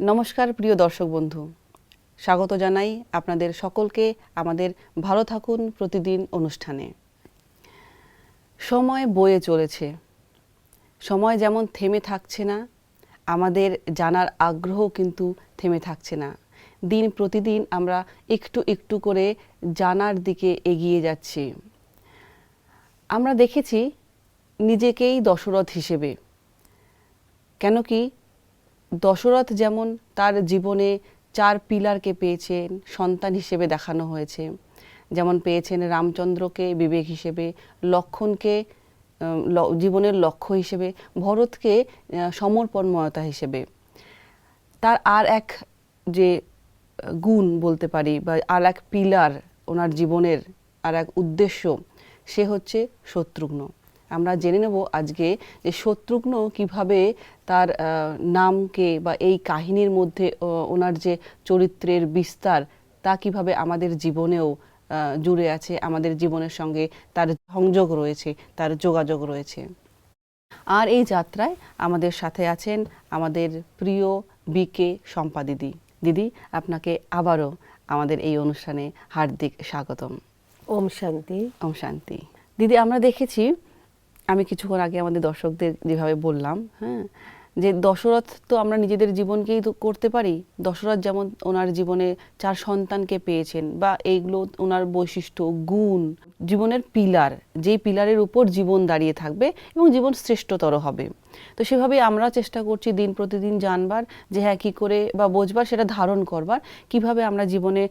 নমস্কার প্রিয় দর্শক বন্ধু। স্বাগত জানাই আপনাদের সকলকে আমাদের ভালো থাকুন প্রতিদিন অনুষ্ঠানে। সময় বয়ে চলেছে। সময় যেমন থেমে থাকছে না, আমাদের জানার আগ্রহ কিন্তু থেমে থাকছে না। দিন প্রতিদিন আমরা একটু একটু করে জানার দিকে এগিয়ে যাচ্ছি। আমরা দেখেছি নিজেকেই দশরথ হিসেবে। কেন কি দশরথ যেমন তার জীবনে চার পিলারকে পেয়েছেন, সন্তান হিসেবে দেখানো হয়েছে। যেমন পেয়েছেন রামচন্দ্রকে, বিবেক হিসেবে, লক্ষণকে জীবনের লক্ষ্য হিসেবে, ভরতকে সমর্পণময়তা হিসেবে। তার আর এক যে গুণ বলতে পারি বা আর এক পিলার ওনার জীবনের আর এক উদ্দেশ্য, সে হচ্ছে শত্রুঘ্ন। আমরা জেনে নেব আজকে যে শত্রুঘ্ন কীভাবে তার নামকে বা এই কাহিনীর মধ্যে ওনার যে চরিত্রের বিস্তার, তা কীভাবে আমাদের জীবনেও জুড়ে আছে। আমাদের জীবনের সঙ্গে তার সংযোগ রয়েছে তার যোগাযোগ রয়েছে। আর এই যাত্রায় আমাদের সাথে আছেন আমাদের প্রিয় বিকে শম্পা দিদি। দিদি আপনাকে আবারও আমাদের এই অনুষ্ঠানে হার্দিক স্বাগতম। ওম শান্তি। ওম শান্তি। দিদি আমরা দেখেছি আমি কিছুক্ষণ আগে আমাদের দর্শকদের যেভাবে বললাম হ্যাঁ যে দশরথ তো আমরা নিজেদের জীবনকেই তো করতে পারি। দশরথ যেমন ওনার জীবনে চার সন্তানকে পেয়েছেন বা এইগুলো ওনার বৈশিষ্ট্য, গুণ, জীবনের পিলার, যেই পিলারের উপর জীবন দাঁড়িয়ে থাকবে এবং জীবন শ্রেষ্ঠতর হবে। তো সেভাবেই আমরা চেষ্টা করছি দিন প্রতিদিন জানবার যে হ্যাঁ কী করে বা বোঝবার, সেটা ধারণ করবার। কীভাবে আমরা জীবনে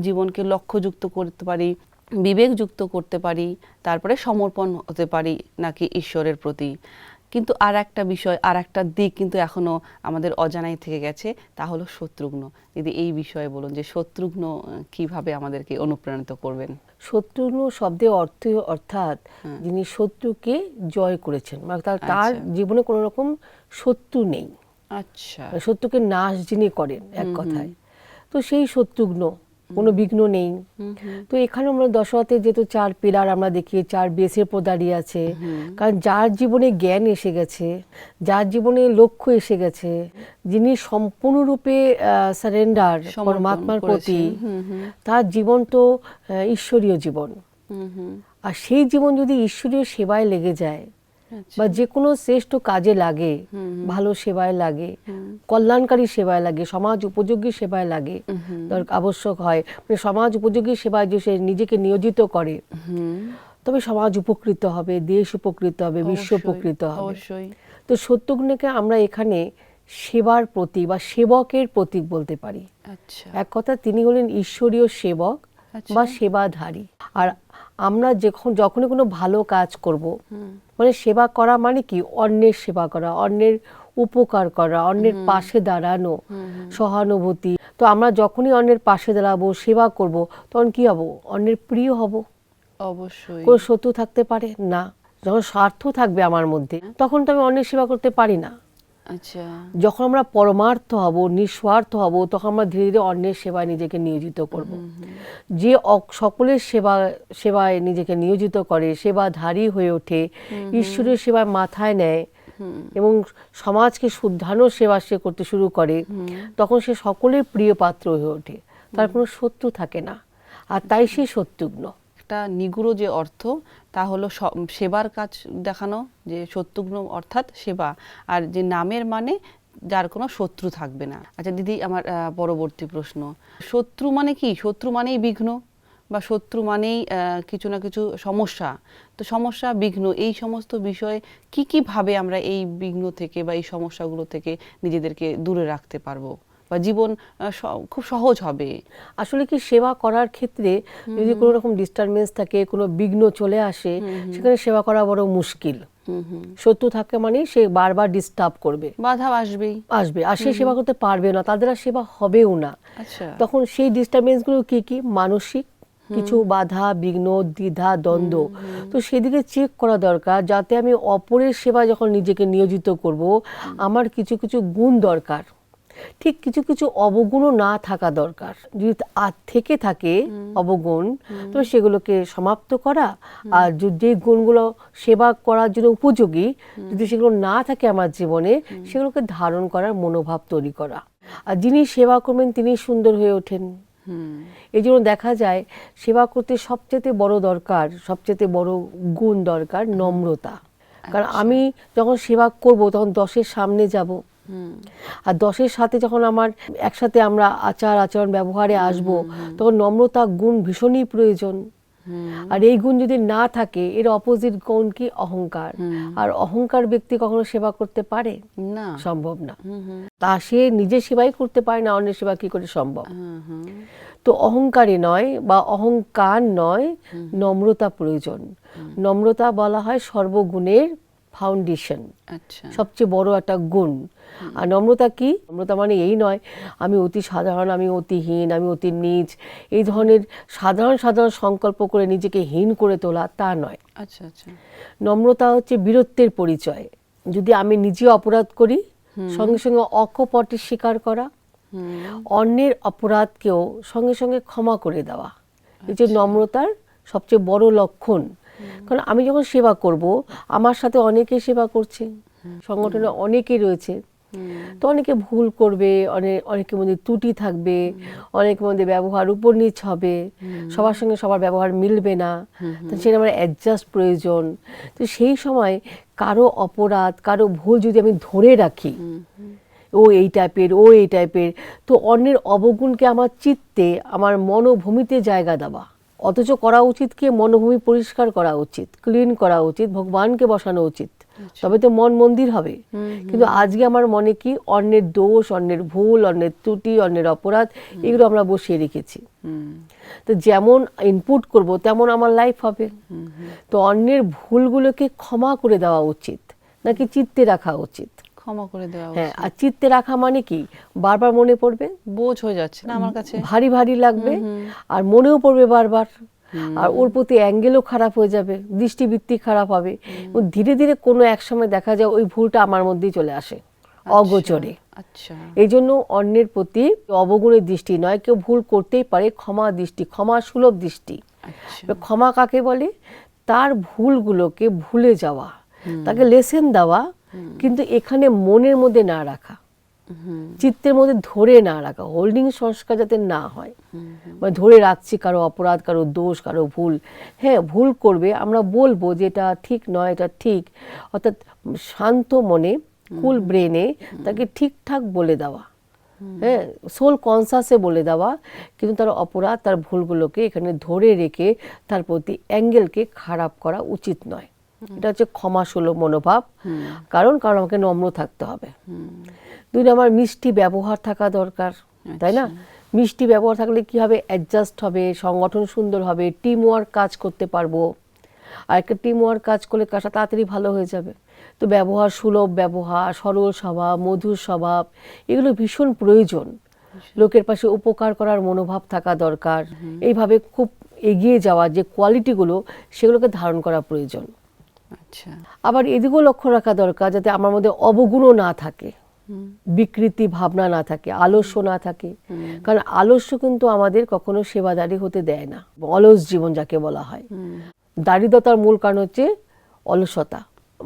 জীবনকে লক্ষ্যযুক্ত করতে পারি, বিবেকযুক্ত করতে পারি, তারপরে সমর্পণ হতে পারি নাকি ঈশ্বরের প্রতি। কিন্তু আর একটা বিষয় আর একটা দিক কিন্তু এখনও আমাদের অজানাই থেকে গেছে তা হলো শত্রুঘ্ন। যদি এই বিষয়ে বলুন যে শত্রুঘ্ন কীভাবে আমাদেরকে অনুপ্রাণিত করবেন? শত্রুঘ্ন শব্দের অর্থ অর্থাৎ হ্যাঁ। যিনি শত্রুকে জয় করেছেন তার তার আচ্ছা। জীবনে কোনো রকম শত্রু নেই। আচ্ছা। শত্রুকে নাশ যিনি করেন এক কথায়। তো সেই শত্রুঘ্ন কোনো বিঘ্ন নেই। তো এখানে আমরা দশরথের যেহেতু চার পিলার আমরা দেখি চার বেসের পর দাঁড়িয়ে আছে কারণ যার জীবনে জ্ঞান এসে গেছে যার জীবনে লক্ষ্য এসে গেছে যিনি সম্পূর্ণরূপে সারেন্ডার পরমাত্মার প্রতি। তার জীবন তো ঈশ্বরীয় জীবন। আর সেই জীবন যদি ঈশ্বরীয় সেবায় লেগে যায়। বা যে কোনো শ্রেষ্ঠ কাজে লাগে ভালো সেবায় লাগে কল্যাণকারী সেবায় লাগে সমাজ উপযোগী সেবায় লাগে দরকার আবশ্যক হয়। মানে সমাজ উপযোগী সেবায় যে সে নিজেকে নিয়োজিত করে তবে সমাজ উপকৃত হবে দেশ উপকৃত হবে বিশ্ব উপকৃত হবে। তো সত্যগুণকে আমরা এখানে সেবার প্রতীক বা সেবকের প্রতীক বলতে পারি। আচ্ছা। এক কথা তিনি হলেন ঈশ্বরীয় সেবক আচ্ছা। বা সেবাধারী। আর আমরা যখন যখনই কোনো ভালো কাজ করব মানে সেবা করা মানে কি? অন্যের সেবা করা অন্যের উপকার করা অন্যের পাশে দাঁড়ানো সহানুভূতি। তো আমরা যখনই অন্যের পাশে দাঁড়াবো সেবা করব তখন কি হব? অন্যের প্রিয় হব। অবশ্যই। কোনো শত্রু থাকতে পারে? না। যখন স্বার্থ থাকবে আমার মধ্যে তখন তো আমি অন্যের সেবা করতে পারি না। আচ্ছা। যখন আমরা পরমার্থ হব নিঃস্বার্থ হব তখন আমরা ধীরে ধীরে অন্যের সেবায় নিজেকে নিয়োজিত করব। যে সকলের সেবা সেবায় নিজেকে নিয়োজিত করে সেবাধারী হয়ে ওঠে ঈশ্বরের সেবায় মাথায় নেয় এবং সমাজকে শুদ্ধানো সেবা সে করতে শুরু করে তখন সে সকলের প্রিয় পাত্র হয়ে ওঠে। তার কোনো শত্রু থাকে না। আর তাই সে শত্রুঘ্ন। একটা নিগুড় যে অর্থ, তা হলো সেবার কাজ দেখানো, যে শত্রুঘ্ন অর্থাৎ সেবা। আর যে নামের মানে যার কোনো শত্রু থাকবে না। আচ্ছা দিদি, আমার পরবর্তী প্রশ্ন। শত্রু মানে কি? শত্রু মানেই বিঘ্ন, বা শত্রু মানেই কিছু না কিছু সমস্যা। তো সমস্যা, বিঘ্ন, এই সমস্ত বিষয়ে কি কি ভাবে আমরা এই বিঘ্ন থেকে বা এই সমস্যাগুলো থেকে নিজেদেরকে দূরে রাখতে পারব? বা জীবন খুব সহজ হবে। আসলে কি সেবা করার ক্ষেত্রে যদি কোনো রকম ডিস্টারবেন্স থাকে কোনো বিঘ্ন চলে আসে সেখানে সেবা করা বড় মুশকিল। শত্রু থাকে মানে সে বারবার ডিস্টার্ব করবে। বাধা আসবেই। আসবে আর সে সেবা করতে পারবে না তাদের আর সেবা হবেও না। আচ্ছা। তখন সেই ডিস্টারবেন্সগুলো কি কি? মানসিক কিছু বাধা বিঘ্ন দ্বিধা দ্বন্দ্ব। তো সেদিকে চেক করা দরকার যাতে আমি অপরের সেবা যখন নিজেকে নিয়োজিত করব আমার কিছু কিছু গুণ দরকার। ঠিক কিছু কিছু অবগুণও না থাকা দরকার। যদি আর থেকে থাকে অবগুণ তো সেগুলোকে সমাপ্ত করা আর যে- গুণগুলো সেবা করার জন্য উপযোগী যদি সেগুলো না থাকে আমার জীবনে সেগুলোকে ধারণ করার মনোভাব তৈরি করা। আর যিনি সেবা করবেন তিনি সুন্দর হয়ে ওঠেন। এই জন্য দেখা যায় সেবা করতে সবচেয়ে বড় দরকার সবচেয়ে বড় গুণ দরকার নম্রতা। কারণ আমি যখন সেবা করব তখন দশের সামনে যাব। আর দশের সাথে যখন আমার একসাথে আমরা আচার আচরণ ব্যবহারে আসব তখন নম্রতা গুণ ভীষণই প্রয়োজন। আর এই গুণ যদি না থাকে এর অপোজিট গুণ কি? অহংকার। আর অহংকার ব্যক্তি কখনো সেবা করতে পারে? না। সম্ভব না। তা সে নিজের সেবাই করতে পারে না অন্যের সেবা কি করে সম্ভব? তো অহংকারে নয় বা অহংকার নয় নম্রতা প্রয়োজন। নম্রতা বলা হয় সর্বগুণের ফাউন্ডেশন আচ্ছা। সবচেয়ে বড় একটা গুণ। আর নম্রতা কি? নম্রতা মানে এই নয় আমি অতি সাধারণ আমি অতিহীন আমি অতি নীচ। এই ধরনের সাধারণ সাধারণ সংকল্প করে নিজেকে হীন করে তোলা তা নয়। আচ্ছা আচ্ছা। নম্রতা হচ্ছে বীরত্বের পরিচয়। যদি আমি নিজে অপরাধ করি সঙ্গে সঙ্গে অকপটে স্বীকার করা অন্যের অপরাধকেও সঙ্গে সঙ্গে ক্ষমা করে দেওয়া। এই যে নম্রতার সবচেয়ে বড় লক্ষণ কারণ আমি যখন সেবা করব আমার সাথে অনেকে সেবা করছে। সংগঠনে অনেকে রয়েছে। তো অনেকে ভুল করবে অনেক অনেকের মধ্যে ত্রুটি থাকবে অনেকের মধ্যে ব্যবহার উপর নিচ হবে সবার সঙ্গে সবার ব্যবহার মিলবে না। তো সেটা আমার অ্যাডজাস্ট প্রয়োজন। তো সেই সময় কারও অপরাধ কারও ভুল যদি আমি ধরে রাখি ও এই টাইপের ও এই টাইপের তো অন্যের অবগুণকে আমার চিত্তে আমার মনোভূমিতে জায়গা দেওয়া। অথচ করা উচিত কি মনোভূমি পরিষ্কার করা উচিত ক্লিন করা উচিত ভগবানকে বসানো উচিত। তবে তো মন মন্দির হবে। কিন্তু আজকে আমার মনে কি অন্যের দোষ অন্যের ভুল অন্যের ত্রুটি অন্যের অপরাধ এগুলো আমরা বসিয়ে রেখেছি। তো যেমন ইনপুট করব তেমন আমার লাইফ হবে। তো অন্যের ভুলগুলোকে ক্ষমা করে দেওয়া উচিত নাকি চিত্তে রাখা উচিত? ক্ষমা করে দেওয়া হ্যাঁ আর চিত্তে রাখা মানে কি? বারবার মনে পড়বে বোঝ হয়ে যাচ্ছে। না আমার কাছে। ভারী ভারী লাগবে আর মনেও পড়বে বারবার। আর ওর প্রতি অ্যাঙ্গেলও খারাপ হয়ে যাবে দৃষ্টিবৃত্তি খারাপ হবে। ধীরে ধীরে কোনো এক সময় দেখা যায় ওই ভুলটা আমার মধ্যেই চলে আসে অগোচরে। আচ্ছা। এই জন্য অন্যের প্রতি অবগুণের দৃষ্টি নয় কেউ ভুল করতেই পারে ক্ষমা দৃষ্টি ক্ষমা সুলভ দৃষ্টি। আচ্ছা। ক্ষমা কাকে বলে? তার ভুলগুলোকে ভুলে যাওয়া তাকে লেসেন দেওয়া কিন্তু এখানে মনের মধ্যে না রাখা। চিত্তের মধ্যে ধরে না রাখা। হোল্ডিং সংস্কার যাতে না হয়। মানে ধরে রাখছি কারও অপরাধ কারও দোষ কারও ভুল। হ্যাঁ ভুল করবে আমরা বলব যে এটা ঠিক নয় এটা ঠিক। অর্থাৎ শান্ত মনে কুল ব্রেনে তাকে ঠিকঠাক বলে দেওয়া। হ্যাঁ সোল কনসাসে বলে দেওয়া। কিন্তু তার অপরাধ তার ভুলগুলোকে এখানে ধরে রেখে তার প্রতি অ্যাঙ্গেলকে খারাপ করা উচিত নয়। এটা হচ্ছে ক্ষমাসুলভ মনোভাব। কারণ কারণ আমাকে নম্র থাকতে হবে। দুই নম্বর মিষ্টি ব্যবহার থাকা দরকার তাই না? মিষ্টি ব্যবহার থাকলে কি হবে? অ্যাডজাস্ট হবে সংগঠন সুন্দর হবে টিম ওয়ার্ক কাজ করতে পারব। আর একটা টিম ওয়ার্ক কাজ করলে কাজটা তাড়াতাড়ি ভালো হয়ে যাবে। তো ব্যবহার সুলভ ব্যবহার সরল স্বভাব মধুর স্বভাব এগুলো ভীষণ প্রয়োজন। লোকের পাশে উপকার করার মনোভাব থাকা দরকার। এইভাবে খুব এগিয়ে যাওয়ার যে কোয়ালিটিগুলো সেগুলোকে ধারণ করা প্রয়োজন। আচ্ছা। আবার এদিকেও লক্ষ্য রাখা দরকার যাতে আমার মধ্যে অবগুণও না থাকে বিকৃতি ভাবনা না থাকে আলস্য না থাকে। কারণ আলস্য কিন্তু আমাদের কখনো সেবাদারি হতে দেয় না অলস জীবন যাকে বলা হয়। দারিদ্রতার মূল কারণ হচ্ছে অলসতা।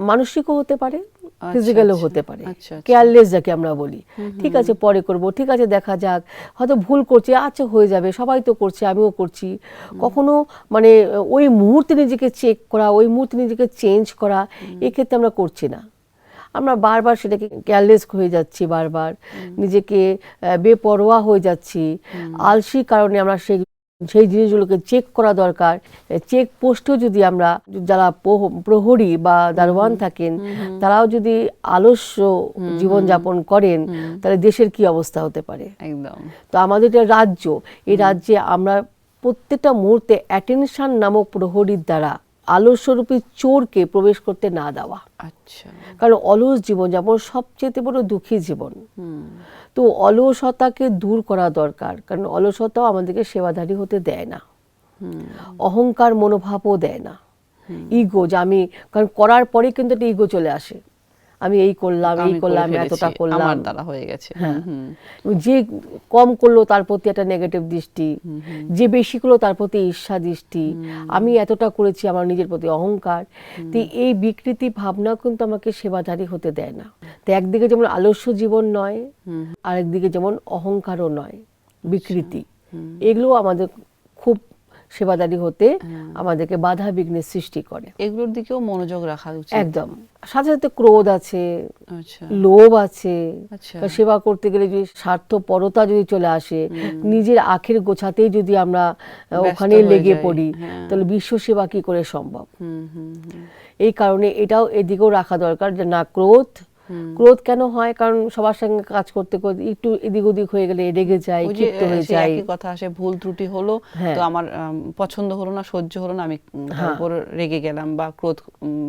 মানসিকও হতে পারে ফিজিক্যালও আচ্ছা। হতে পারে। আচ্ছা, আচ্ছা। কেয়ারলেস যাকে আমরা বলি। ঠিক আছে পরে করব ঠিক আছে দেখা যাক। হয়তো ভুল করছি আচ্ছা হয়ে যাবে সবাই তো করছে আমিও করছি। কখনো মানে ওই মুহূর্তে নিজেকে চেক করা ওই মুহূর্তে নিজেকে চেঞ্জ করা এক্ষেত্রে আমরা করছি না। আমরা বারবার সেটাকে কেয়ারলেস হয়ে যাচ্ছি বারবার। নিজেকে বেপরোয়া হয়ে যাচ্ছি। আলসির কারণে আমরা সেই সেই জিনিসগুলোকে চেক করা দরকার। চেক পোস্টও যদি আমরা যারা প্রহ- প্রহরী বা দারোয়ান থাকেন তারাও যদি আলস্য জীবনযাপন করেন তাহলে দেশের কি অবস্থা হতে পারে? একদম। তো আমাদের এটা রাজ্য এই রাজ্যে আমরা প্রত্যেকটা মুহূর্তে অ্যাটেনশন নামক প্রহরীর দ্বারা আলস্যরূপী চোরকে প্রবেশ করতে না দেওয়া। আচ্ছা। কারণ অলস জীবন যেমন সবচেয়ে বড় দুঃখী জীবন। হুম। তো অলসতাকে দূর করা দরকার কারণ অলসতাও আমাদেরকে সেবাধারী হতে দেয় না। অহংকার মনোভাবও দেয় না। ইগো যে আমি কারণ করার পরে কিন্তু একটা ইগো চলে আসে। আমি এই করলাম এই করলাম এতটা করলাম আমার দ্বারা হয়ে গেছে। হ্যাঁ। যে কম করল তার প্রতি একটা নেগেটিভ দৃষ্টি। যে বেশি করল তার প্রতি ঈর্ষা দৃষ্টি। আমি এতটা করেছি আমার নিজের প্রতি অহংকার। তো এই বিকৃতি ভাবনা কিন্তু আমাকে সেবাধারী হতে দেয় না। তো একদিকে যেমন আলস্য জীবন নয় আরেকদিকে যেমন অহংকারও নয়। বিকৃতি। এগুলো আমাদের সেবাদারি হতে আমাদেরকে বাধা বিঘ্নের সৃষ্টি করে। এগুলোর দিকেও মনোযোগ রাখা উচিত। একদম। সাথে সাথে ক্রোধ আছে আচ্ছা। লোভ আছে। আচ্ছা। সেবা করতে গেলে যদি স্বার্থপরতা যদি চলে আসে নিজের আখের গোছাতেই যদি আমরা ওখানে লেগে পড়ি হ্যাঁ। তাহলে বিশ্ব সেবা কি করে সম্ভব? হুম হুম হুম। এই কারণে এটাও এদিকেও রাখা দরকার যে না ক্রোধ ক্রোধ কেন হয়? কারণ সবার সঙ্গে কাজ করতে করতে একটু এদিক ওদিক হয়ে গেলে রেগে যায় ক্ষিপ্ত হয়ে যায় একই কথা আসে ভুল ত্রুটি হলো হ্যাঁ। তো আমার পছন্দ হলো না সহ্য হলো না আমি উম, হ্যাঁ। উপর রেগে গেলাম বা ক্রোধ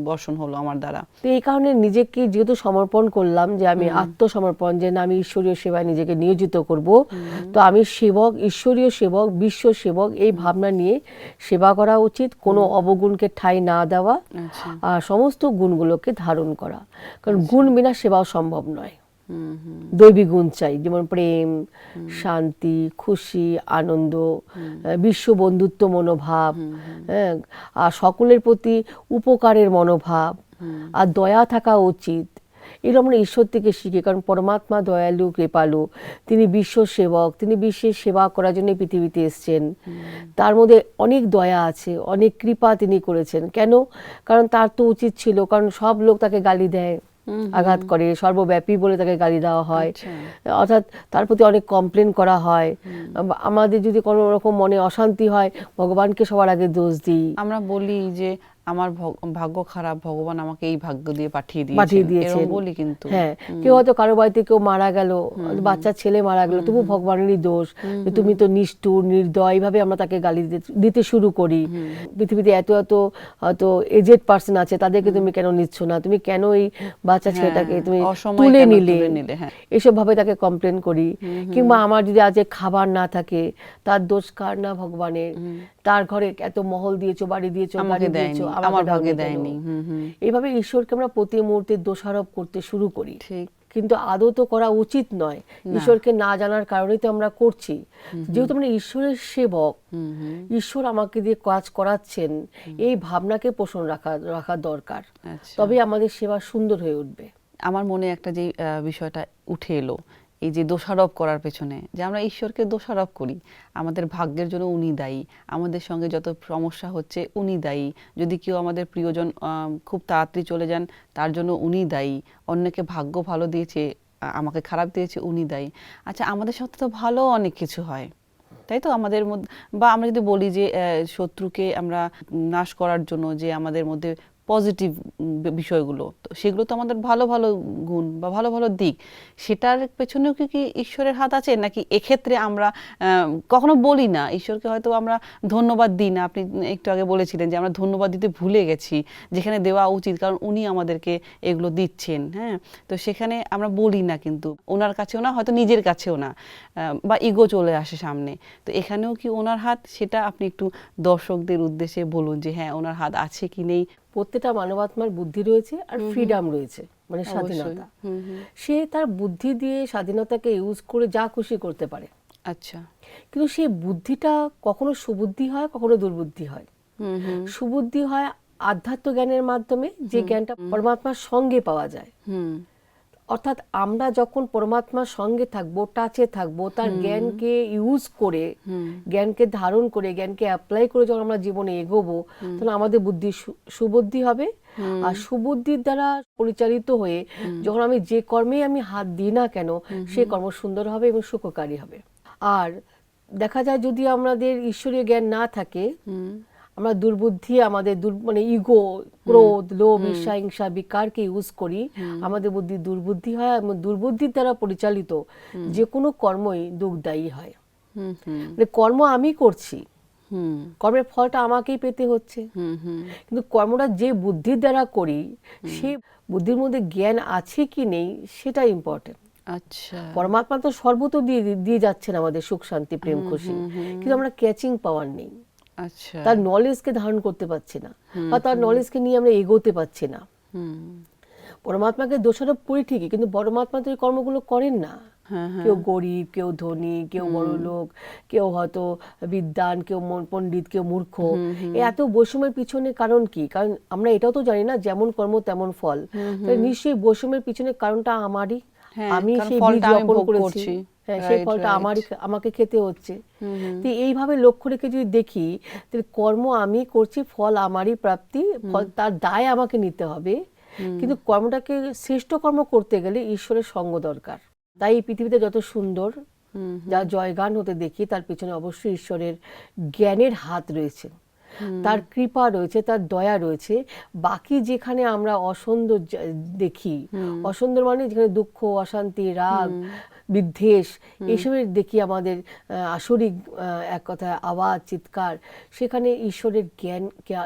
বর্ষণ হলো আমার দ্বারা। তো এই কারণে নিজেকে যেহেতু সমর্পণ করলাম যে আমি আত্মসমর্পণ যে না আমি ঈশ্বরীয় সেবায় নিজেকে নিয়োজিত করব তো আমি সেবক ঈশ্বরীয় সেবক বিশ্ব সেবক এই ভাবনা নিয়ে সেবা করা উচিত কোনো অবগুণকে ঠাঁই না দেওয়া আচ্ছা। আর সমস্ত গুণগুলোকে ধারণ করা। কারণ গুণ বিনা সেবাও সম্ভব নয়। দৈবিক গুণ চাই যেমন প্রেম শান্তি খুশি আনন্দ বিশ্ব বন্ধুত্ব মনোভাব হ্যাঁ আর সকলের প্রতি উপকারের মনোভাব আর দয়া থাকা উচিত। এগুলো আমরা ঈশ্বর থেকে শিখি কারণ পরমাত্মা দয়ালু কৃপালু। তিনি বিশ্ব সেবক তিনি বিশ্বের সেবা করার জন্য পৃথিবীতে এসছেন। তার মধ্যে অনেক দয়া আছে অনেক কৃপা তিনি করেছেন। কেন? কারণ তার তো উচিত ছিল কারণ সব লোক তাকে গালি দেয়। আঘাত করে সর্বব্যাপী বলে তাকে গালি দেওয়া হয়। আচ্ছা। অর্থাৎ তার প্রতি অনেক কমপ্লেন করা হয়। আমাদের যদি কোনো রকম মনে অশান্তি হয় ভগবানকে সবার আগে দোষ দিই। আমরা বলি যে আমার ভাগ্য খারাপ ভগবান আমাকে এই ভাগ্য দিয়ে পাঠিয়ে পাঠিয়ে দিয়েছেন। দিয়েছেন এরকম বলি কিন্তু। হ্যাঁ কেউ হয়তো কারও বাড়িতে কেউ মারা গেল বাচ্চা ছেলে মারা গেল তবু ভগবানেরই দোষ যে তুমি তো নিষ্ঠুর নির্দয় এইভাবে আমরা তাকে গালি দিতে- শুরু করি। পৃথিবীতে এত এত হয়তো এজেড পার্সন আছে তাদেরকে তুমি কেন নিচ্ছ না? তুমি কেন এই বাচ্চা ছেলেটাকে হ্যাঁ, তুমি তুলে নিলে? হ্যাঁ। এসব ভাবে তাকে কমপ্লেন করি। কিংবা আমার যদি আজকে খাবার না থাকে তার দোষ কার না ভগবানের? তার ঘরে এত মহল দিয়েছ বাড়ি দিয়েছ আমাকে গাড়ি দিয়েছ আমার ভাগ্যে দেয়নি। এইভাবে ঈশ্বরকে আমরা প্রতি মুহূর্তে দোষারোপ করতে শুরু করি। ঠিক। কিন্তু আদৌ তো করা উচিত নয়। ঈশ্বরকে না জানার কারণেই তো আমরা করছি। যেহেতু আমরা ঈশ্বরের সেবক ঈশ্বর আমাকে দিয়ে কাজ করাচ্ছেন এই ভাবনাকে পোষণ রাখা রাখা দরকার। আচ্ছা। তবে আমাদের সেবা সুন্দর হয়ে উঠবে। আমার মনে একটা যে বিষয়টা উঠে এলো এই যে দোষারোপ করার পেছনে, যে আমরা ঈশ্বরকে দোষারোপ করি, আমাদের ভাগ্যের জন্য উনি দায়ী, আমাদের সঙ্গে যত সমস্যা হচ্ছে উনি দায়ী, যদি কেউ আমাদের প্রিয়জন খুব তাড়াতাড়ি চলে যান, তার জন্য উনি দায়ী, অন্যকে ভাগ্য ভালো দিয়েছে আমাকে খারাপ দিয়েছে, উনি দায়ী। আচ্ছা আমাদের সাথে তো ভালো অনেক কিছু হয়, তাই তো? আমাদের মধ্যে, বা আমরা যদি বলি যে শত্রুকে আমরা নাশ করার জন্য যে আমাদের মধ্যে পজিটিভ বিষয়গুলো। তো সেগুলো তো আমাদের ভালো ভালো গুণ বা ভালো ভালো দিক। সেটার পেছনেও কি কি ঈশ্বরের হাত আছে? নাকি এক্ষেত্রে আমরা কখনো বলি না, ঈশ্বরকে হয়তো আমরা ধন্যবাদ দিই না। আপনি একটু আগে বলেছিলেন যে আমরা ধন্যবাদ দিতে ভুলে গেছি, যেখানে দেওয়া উচিত, কারণ উনি আমাদেরকে এগুলো দিচ্ছেন হ্যাঁ? তো সেখানে আমরা বলি না কিন্তু, ওনার কাছেও না, হয়তো নিজের কাছেও না বা ইগো চলে আসে সামনে। তো এখানেও কি ওনার হাত? সেটা আপনি একটু দর্শকদের উদ্দেশ্যে বলুন যে হ্যাঁ ওনার হাত আছে কি নেই? প্রত্যেকটা মানবাত্মার বুদ্ধি রয়েছে আর ফ্রিডম রয়েছে মানে স্বাধীনতা। সে তার বুদ্ধি দিয়ে স্বাধীনতাকে ইউজ করে যা খুশি করতে পারে। আচ্ছা। কিন্তু সে বুদ্ধিটা কখনো সুবুদ্ধি হয় কখনো দুর্বুদ্ধি হয়। হুম হুম। সুবুদ্ধি হয় আধ্যাত্ম জ্ঞানের মাধ্যমে যে জ্ঞানটা পরমাত্মার সঙ্গে পাওয়া যায়। হুম। অর্থাৎ আমরা যখন পরমাত্মার সঙ্গে থাকব টাচে থাকব তার জ্ঞানকে ইউজ করে জ্ঞানকে ধারণ করে জ্ঞানকে অ্যাপ্লাই করে যখন আমরা জীবনে এগোবো তখন আমাদের বুদ্ধি সুবুদ্ধি হবে। আর সুবুদ্ধির দ্বারা পরিচালিত হয়ে যখন আমি যে কর্মে আমি হাত দিই না কেন সে কর্ম সুন্দর হবে এবং সুখকারী হবে। আর দেখা যায় যদি আমাদের ঈশ্বরীয় জ্ঞান না থাকে আমরা দুর্বুদ্ধি আমাদের মানে ইগো ক্রোধ লোভ ঈর্ষা হিংসা বিকারকে ইউজ করি। আমাদের বুদ্ধি দুর্বুদ্ধি হয় এবং দুর্বুদ্ধির দ্বারা পরিচালিত যে কোনো কর্মই দুঃখদায়ী হয়। মানে কর্ম আমি করছি কর্মের ফলটা আমাকেই পেতে হচ্ছে। কিন্তু কর্মটা যে বুদ্ধির দ্বারা করি সেই বুদ্ধির মধ্যে জ্ঞান আছে কি নেই সেটা ইম্পর্টেন্ট আচ্ছা। পরমাত্মা তো সর্বত দিয়ে দিয়ে যাচ্ছেন আমাদের সুখ শান্তি প্রেম খুশি। কিন্তু আমরা ক্যাচিং পাওয়ার নেই। তার নলেজকে ধারণ করতে পারছি না বা তার নলেজকে নিয়ে আমরা এগোতে পারছি না। পরমাত্মাকে দোষারোপ করি ঠিকই কিন্তু পরমাত্মা তো এই কর্মগুলো করেন না। হ্যাঁ হ্যাঁ। কেউ গরিব কেউ ধনী কেউ বড় লোক কেউ হয়তো বিদ্যান কেউ পণ্ডিত কেউ মূর্খ। এত বৈষম্যের পিছনে কারণ কি? কারণ আমরা এটাও তো জানি না যেমন কর্ম তেমন ফল। নিশ্চয়ই বৈষম্যের পিছনে কারণটা আমারই। হ্যাঁ, আমি সেই বীজ বপন করেছি। সেই ফলটা. আমারই আমাকে খেতে হচ্ছে। তো এইভাবে লক্ষ্য রেখে যদি দেখি তাহলে কর্ম আমি করছি ফল আমারই প্রাপ্তি ফল তার দায় আমাকে নিতে হবে। কিন্তু কর্মটাকে শ্রেষ্ঠ কর্ম করতে গেলে ঈশ্বরের সঙ্গ দরকার। তাই এই পৃথিবীতে যত সুন্দর যা জয়গান হতে দেখি তার পিছনে অবশ্যই ঈশ্বরের জ্ঞানের হাত রয়েছে। তার কৃপা রয়েছে তার দয়া রয়েছে। বাকি যেখানে আমরা অসুন্দর দেখি অসুন্দর মানে যেখানে দুঃখ অশান্তি রাগ বিদ্বেষ এসবের দেখি আমাদের আসরিক আহ, এক কথায় আওয়াজ চিৎকার। সেখানে ঈশ্বরের জ্ঞান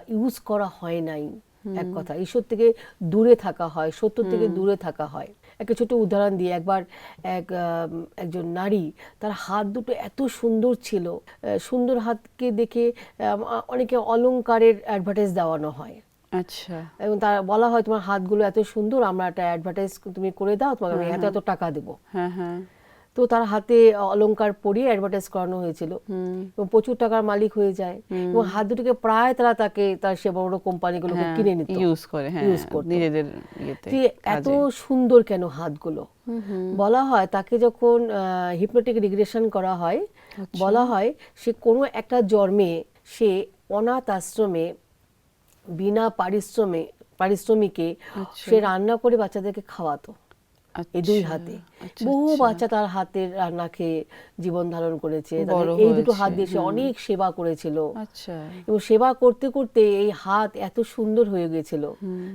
ইউজ করা হয় নাই। এক কথা ঈশ্বর থেকে দূরে থাকা হয় সত্য থেকে দূরে থাকা হয়। একটা ছোট উদাহরণ দিয়ে একবার এক একজন নারী তার হাত দুটো এত সুন্দর ছিল সুন্দর হাতকে দেখে অনেকে অলংকারের অ্যাডভার্টাইজ দেওয়ানো হয়। আচ্ছা। এবং তার বলা হয় তোমার হাতগুলো এত সুন্দর আমরা একটা অ্যাডভার্টাইজ তুমি করে দাও তোমাকে আমি এত এত টাকা দেবো। হ্যাঁ হ্যাঁ। তো তার হাতে অলংকার পরিয়ে অ্যাডভার্টাইজ করানো হয়েছিল। এবং প্রচুর টাকার মালিক হয়ে যায়। এবং হাত দুটিকে প্রায় তারা তাকে তার সে বড় কোম্পানিগুলোকে কিনে নিত। ইউজ করে হ্যাঁ use করতো। নিজেদের এত সুন্দর কেন হাতগুলো? বলা হয় তাকে যখন হিপনোটিক রিগ্রেশন করা হয় আচ্ছা। বলা হয় সে কোনো একটা জন্মে সে অনাথ আশ্রমে বিনা পারিশ্রমে পারিশ্রমিকে আচ্ছা। সে রান্না করে বাচ্চাদেরকে খাওয়াতো। এই দুই আচ্ছা, হাতে। আচ্ছা, বহু আচ্ছা। বাচ্চা তার হাতের রান্না খেয়ে জীবন ধারণ করেছে। এই দুটো হাত দিয়ে সে অনেক সেবা করেছিল। আচ্ছা। এবং সেবা করতে করতে এই হাত এত সুন্দর হয়ে গেছিল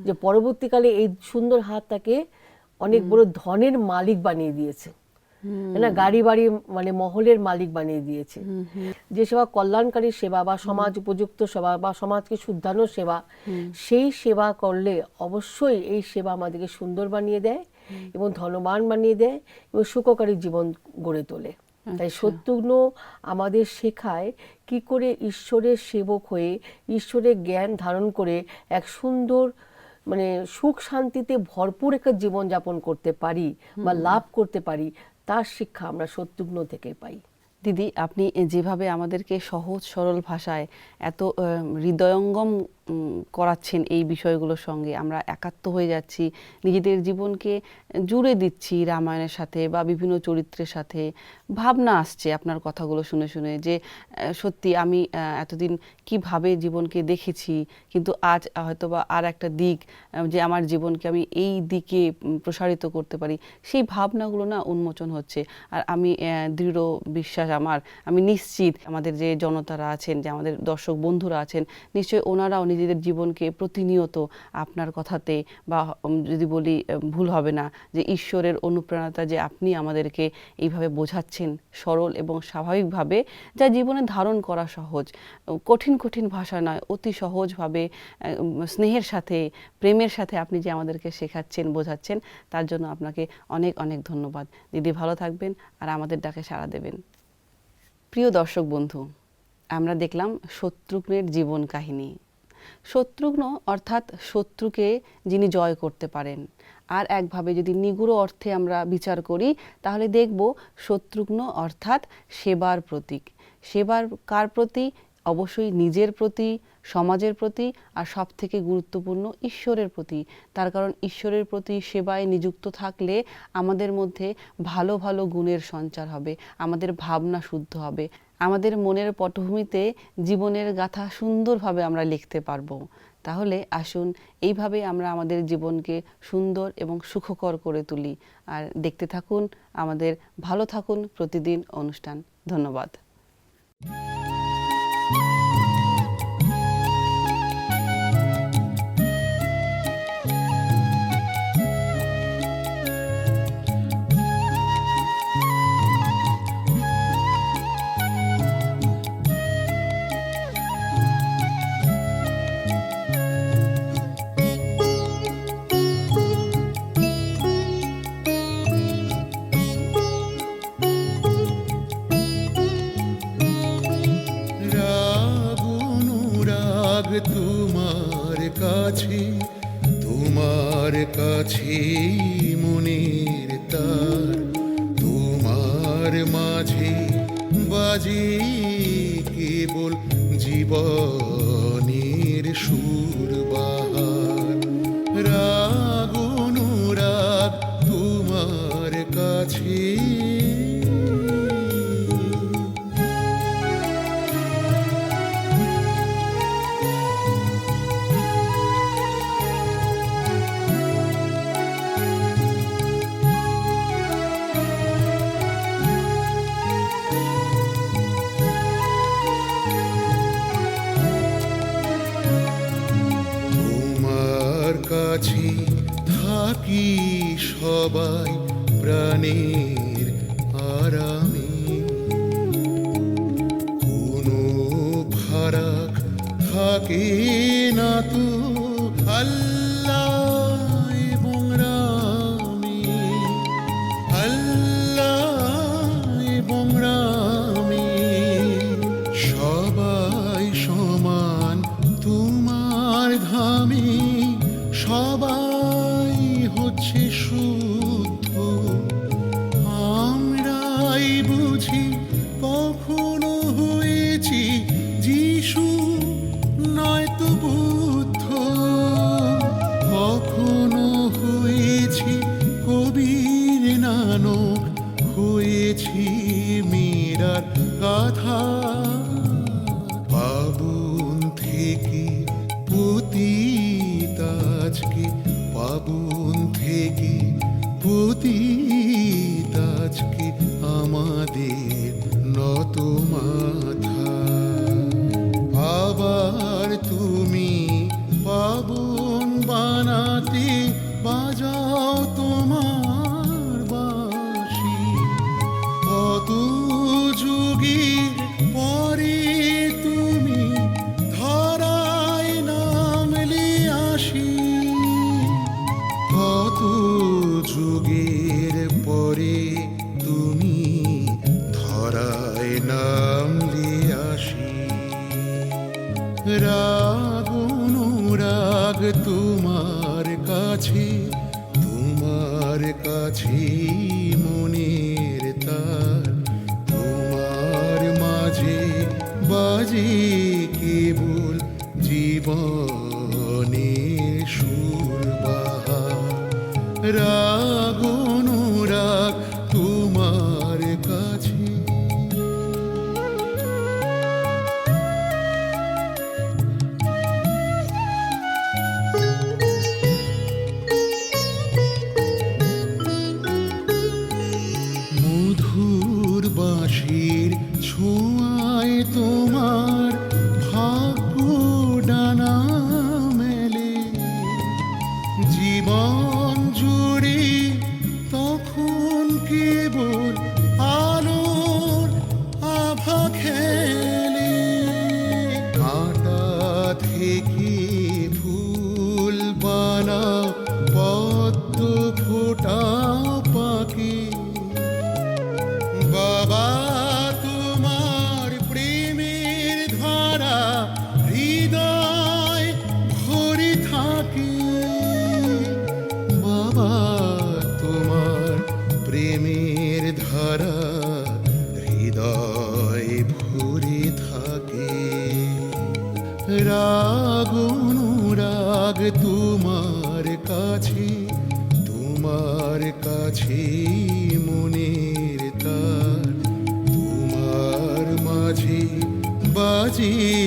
যে পরবর্তীকালে এই সুন্দর হাত তাকে অনেক বড় ধনের মালিক বানিয়ে দিয়েছে। না গাড়ি বাড়ি মানে মহলের মালিক বানিয়ে দিয়েছে। যে সেবা কল্যাণকারী সেবা বা সমাজ উপযুক্ত সেবা বা সমাজকে শুদ্ধানোর সেবা সেই সেবা করলে অবশ্যই এই সেবা আমাদেরকে সুন্দর বানিয়ে দেয়। এবং ধনবান বানিয়ে দেয় এবং সুখকারী জীবন গড়ে তোলে। তাই শত্রুঘ্ন আমাদের শেখায় কি করে ঈশ্বরের সেবক হয়ে ঈশ্বরের জ্ঞান ধারণ করে এক সুন্দর মানে সুখ শান্তিতে ভরপুর একটা জীবন যাপন করতে পারি বা লাভ করতে পারি তার শিক্ষা আমরা শত্রুঘ্ন থেকে পাই। দিদি আপনি যেভাবে আমাদেরকে সহজ সরল ভাষায় এত হৃদয়ঙ্গম করাচ্ছেন এই বিষয়গুলোর সঙ্গে। আমরা একাত্ম হয়ে যাচ্ছি। নিজেদের জীবনকে জুড়ে দিচ্ছি রামায়ণের সাথে বা বিভিন্ন চরিত্রের সাথে। ভাবনা আসছে আপনার কথাগুলো শুনে শুনে যে সত্যি আমি এতদিন কীভাবে জীবনকে দেখেছি, কিন্তু আজ হয়তোবা আর একটা দিক যে আমার জীবনকে আমি এই দিকে প্রসারিত করতে পারি। সেই ভাবনাগুলো না উন্মোচন হচ্ছে। আর আমি দৃঢ় বিশ্বাস আমার। আমি নিশ্চিত আমাদের যে জনতারা আছেন, যে আমাদের দর্শক বন্ধুরা আছেন, নিশ্চয়ই ওনারাও নিজেদের জীবনকে প্রতিনিয়ত আপনার কথাতে বা যদি বলি ভুল হবে না যে ঈশ্বরের অনুপ্রেরণাটা যে আপনি আমাদেরকে এইভাবে বোঝাচ্ছেন সরল এবং স্বাভাবিকভাবে, যা জীবনে ধারণ করা সহজ। কঠিন কঠিন ভাষা নয়, অতি সহজভাবে স্নেহের সাথে, প্রেমের সাথে আপনি যে আমাদেরকে শেখাচ্ছেন, বোঝাচ্ছেন, তার জন্য আপনাকে অনেক অনেক ধন্যবাদ। দিদি ভালো থাকবেন আর আমাদের ডাকে সাড়া দেবেন। প্রিয় দর্শক বন্ধু, আমরা দেখলাম শত্রুঘ্নের জীবন কাহিনী। শত্রুঘ্ন অর্থাৎ শত্রুকে যিনি জয় করতে পারেন। আর একভাবে যদি নিগুড় অর্থে আমরা বিচার করি, তাহলে দেখব শত্রুঘ্ন অর্থাৎ সেবার প্রতীক। সেবার কার প্রতি? অবশ্যই নিজের প্রতি, সমাজের প্রতি, আর সব থেকে গুরুত্বপূর্ণ ঈশ্বরের প্রতি। তার কারণ ঈশ্বরের প্রতি সেবায় নিযুক্ত থাকলে আমাদের মধ্যে ভালো ভালো গুণের সঞ্চার হবে, আমাদের ভাবনা শুদ্ধ হবে। আমাদের মনের পটভূমিতে জীবনের গাথা সুন্দরভাবে আমরা লিখতে পারব। তাহলে আসুন এইভাবে আমরা আমাদের জীবনকে সুন্দর এবং সুখকর করে তুলি। আর দেখতে থাকুন, আমাদের ভালো থাকুন প্রতিদিন অনুষ্ঠান। ধন্যবাদ। আছে মনের তার তোমার মাঝে বাজে কেবল জীবনের সুর বা থাকে না তুই রাগ তোমার কাছে তোমার কাছে মনের তার তোমার মাঝে বাজে কেবল জীবনে সুর বাহা রাগ বাঁচি